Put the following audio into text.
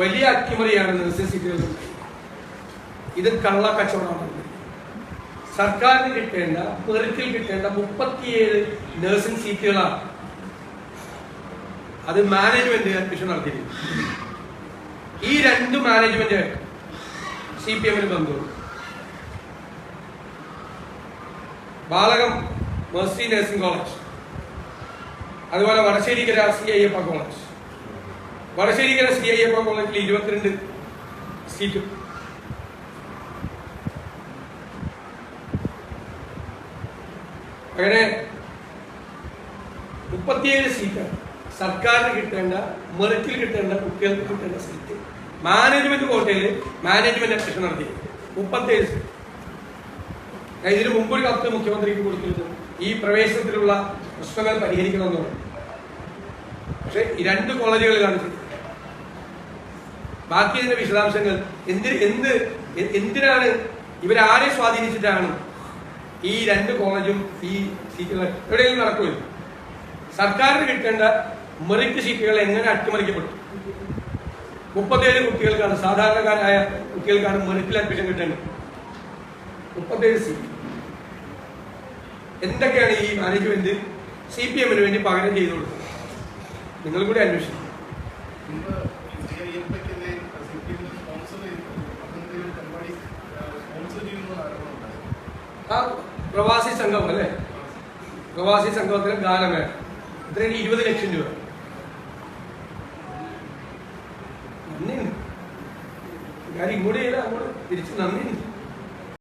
വലിയ അട്ടിമറിയാണ് സീറ്റുകൾ ഇത് കള്ള കച്ചവടമാണ് സർക്കാരിന് കിട്ടേണ്ട പെറുക്കിൽ കിട്ടേണ്ട മുപ്പത്തിയേഴ് നഴ്സിംഗ് സീറ്റുകളാണ്. അത് മാനേജ്മെന്റ് അഡ്മിഷൻ നടത്തിയിരുന്നു ഈ രണ്ട് മാനേജ്മെന്റ് സി പി എമ്മിന് ബന്ധമുണ്ട് ബാലകം മേഴ്സി നഴ്സിംഗ് കോളേജ്. അതുപോലെ Vadasserikkara C Ayyappa college. Vadasserikkara C I Ayyappa കോളേജിൽ ഇരുപത്തിരണ്ട് സീറ്റ്. അങ്ങനെ മുപ്പത്തിയേഴ് സീറ്റ് സർക്കാരിന് കിട്ടേണ്ട മെറിറ്റിൽ കിട്ടേണ്ട കുട്ടികൾക്ക് കിട്ടേണ്ട സീറ്റ്. മാനേജ്മെന്റ് കോട്ടയിൽ മാനേജ്മെന്റ് അപ്ഷൻ നടത്തി. മുപ്പത്തിയേഴ് സീറ്റ്. ഇതിനു മുമ്പ് ഒരു കത്ത് മുഖ്യമന്ത്രിക്ക് കൊടുത്തിരുന്നു. ഈ പ്രവേശനത്തിലുള്ള പ്രശ്നങ്ങൾ പരിഹരിക്കണമെന്നുള്ളത് പക്ഷേ രണ്ട് കോളേജുകളിലാണ് ചെയ്തത്. ബാക്കി ഇതിന്റെ വിശദാംശങ്ങൾ എന്തിന് എന്ത് എന്തിനാണ് ഇവരാരെ സ്വാധീനിച്ചിട്ടാണ് ഈ രണ്ട് കോളേജും ഈ സീറ്റുകൾ എവിടെയെങ്കിലും നടക്കുമല്ലോ സർക്കാരിന് കിട്ടേണ്ട മെറിറ്റ് സീറ്റുകൾ എങ്ങനെ അട്ടിമറിക്കപ്പെട്ടു? മുപ്പത്തേഴ് കുട്ടികൾക്കാണ് സാധാരണക്കാരായ കുട്ടികൾക്കാണ് മെറിറ്റിൽ അഡ്മിഷൻ കിട്ടേണ്ടത്. മുപ്പത്തേഴ് സീറ്റ്. എന്തൊക്കെയാണ് ഈ മാനേജ്മെന്റ് സി പി എമ്മിന് വേണ്ടി പകരം ചെയ്തു കൊടുത്തത് നിങ്ങൾ കൂടി അന്വേഷിക്കും മുമ്പ് CIFക്കെതിരെ CPM സ്പോൺസർ ചെയ്തു. പ്രവാസി സംഘം അല്ലേ? പ്രവാസി സംഘത്തിന് ഗാനമേള ഇത്രയും ഇരുപത് ലക്ഷം രൂപ. നന്ദിയുണ്ട്. ഞാൻ ഇങ്ങോട്ട് ചെയ്താൽ അങ്ങോട്ട് തിരിച്ച് നന്ദിയുണ്ട്.